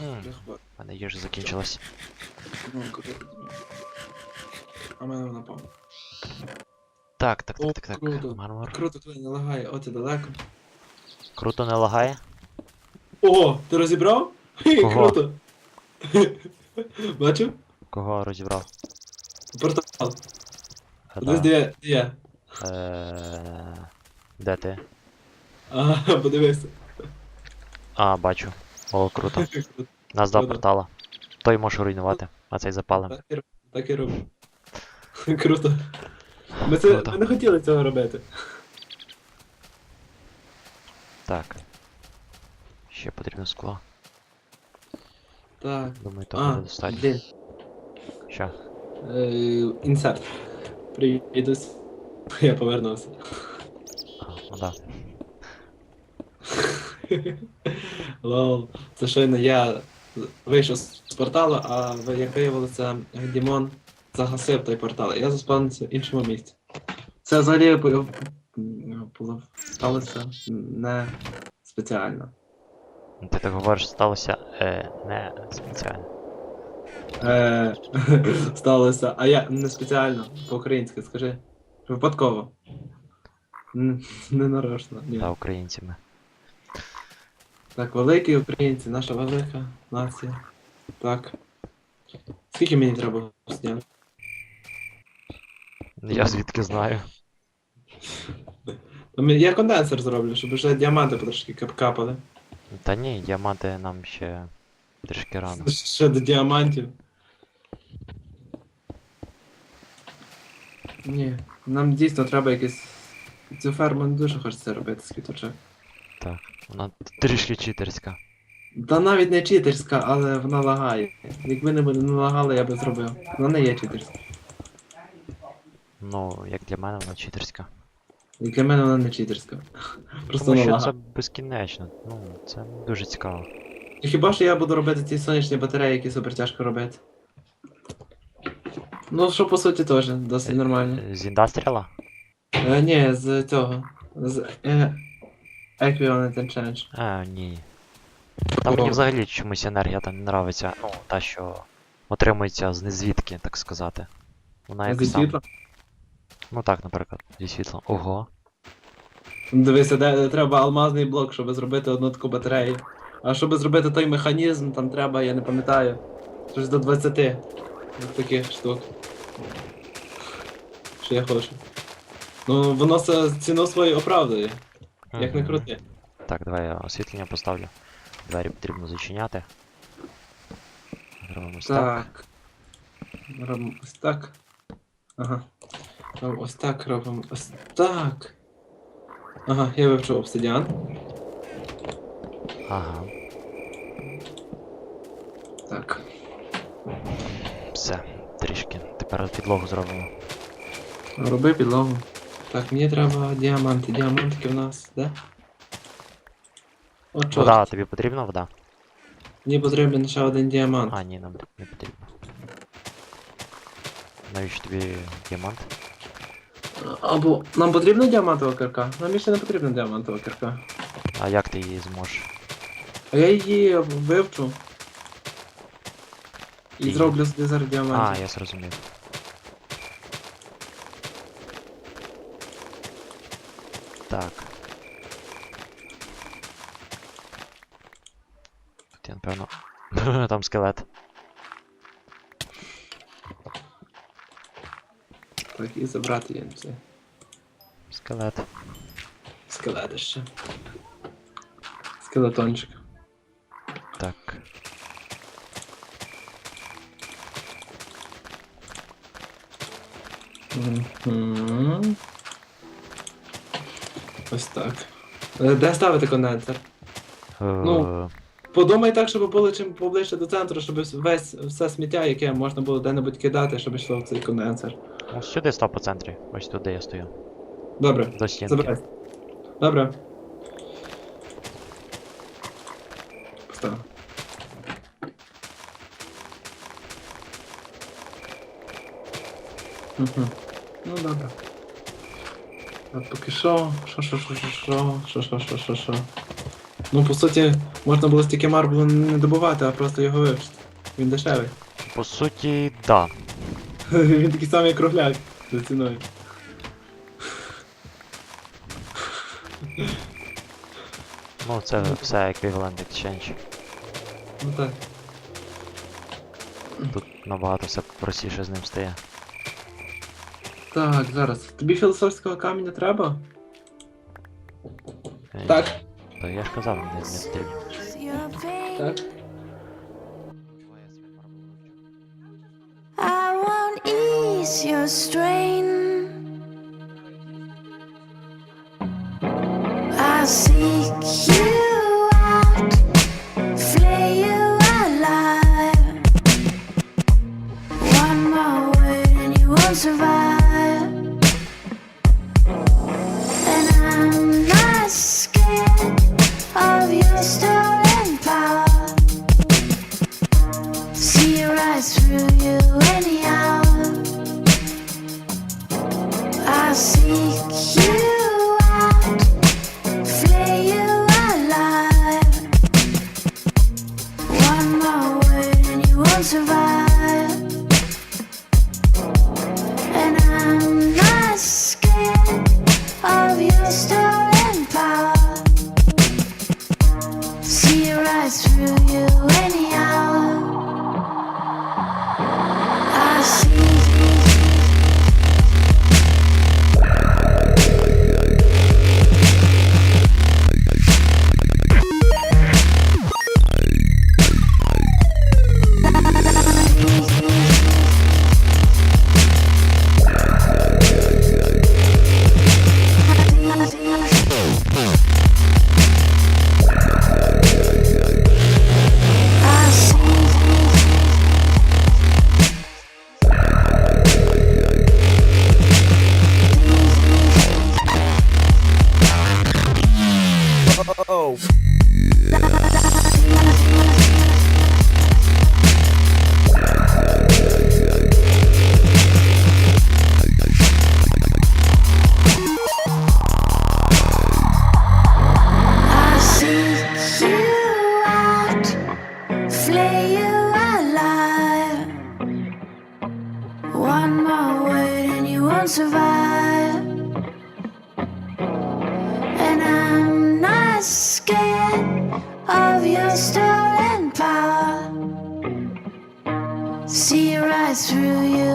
У мене їжа закінчилась. А мене вона пав. Так, так, так, так, так. круто. Мармур. Круто, коли не лагає, от і далеко. Круто не лагає? О, ти розібрав? Кого? Круто. Бачив? Кого розібрав? Портал. Е, Десь да. де я-. Е, Де ти? Ага, подивися. А, бачу. О, круто. Нас два портала. Той може руйнувати, а цей запалим. Так і Так і роблю. Круто. Ми, це, Круто. ми не хотіли цього робити. Так. Ще потрібно скло. Так. Думаю, то А, буде достатньо. блін. Що? Е, Інсерт. Привіт. Я повернувся. А, ну да. Лол. Це щойно я вийшов з порталу, а як виявилося, Дімон загасив той портал. Я заспавнився в іншому місці. Це взагалі сталося не спеціально. Ти так говориш, сталося е, не спеціально. Е, сталося, а я не спеціально, по-українськи, скажи. Випадково. Не нарочно. Ні. Та українцями. Так, великі українці, наша велика нація. Так. Скільки мені треба зняти? Я звідки знаю. Я конденсер зроблю, щоб вже діаманти потрошки кап- капали. Та ні, діаманти нам ще трішки рано. Ще до діамантів. Ні, нам дійсно треба якийсь. Цю ферму не дуже хочеться робити з квіточок. Так. Вона трішки читерська. Та навіть не читерська, але вона лагає. Якби не не лагала, я би зробив. Вона не є читерська. Ну, як для мене, вона читерська. І для мене вона не читерська. Просто Тому вона що це безкінечно. Ну, це дуже цікаво. І Хіба що я буду робити ці сонячні батареї, які супер тяжко робити. Ну, що по суті теж досить нормально. Е, З індастріала? Е, ні, з цього. З е, Equivalent Change. А, ні. Там мені взагалі чомусь енергія там не нравиться. Ну, та, що отримується з незвідки, так сказати. Вона як Зі сам. світла. Ну так, наприклад, зі світлом. Ого. Дивися, де треба алмазний блок, щоб зробити одну таку батарею. А щоб зробити той механізм, там треба, я не пам'ятаю, щось до 20 от таких штук. Що я хочу. Ну, воно ціну свою оправдує, як не крути. Так, давай я освітлення поставлю. Двері потрібно зачиняти. Зробимо ось так. Так. Робимо ось так. Ага. Робимо ось так, робимо ось так. Ага, я вивчив обсидіан. Ага. Так. Все, трішки. Тепер підлогу зробимо. Роби підлогу. Так, мені треба діаманти. Діамантики в нас, де? О, чорт. Вода, тобі потрібна вода? Мені потрібен ще один діамант. А, ні, нам не потрібно. Навіщо тобі діамант? Або нам потрібна діамантова кирка? Нам більше не потрібна діамантова кирка. А як ти її зможеш? А я її вивчу. І Ти- зроблю собі зараз А, я зрозумів. Так. Тут я, напевно. Там скелет. Так, і забрати її цей Скелет. скелетище. Скелетончик. Так. Мгм. Ось так. Е, Де ставити конденсер? Ну, Е, Подумай так, щоб було чим поближче до центру, щоб весь все сміття, яке можна було де-небудь кидати, щоб йшло в цей конденсер. Ось сюди став по центрі. Ось тут, де я стою. Добре, До стінки. забирай. Добре. Поставив. Ну добре. А поки що, що, що, що, що, що, що, що, що, що, що. Ну, по суті, можна було стільки марблу не добувати, а просто його вивчити. Він дешевий. По суті, да. Він такий самий як кругляк за ціною. Ну, це все еквівалент exchange. Ну так. Тут набагато все простіше з ним стає. Так, зараз. Тобі філософського каменя треба? Е, Так. Та я ж казав, не, не потрібно. Your pain. Так. I won't ease your strain. I seek you go. through you.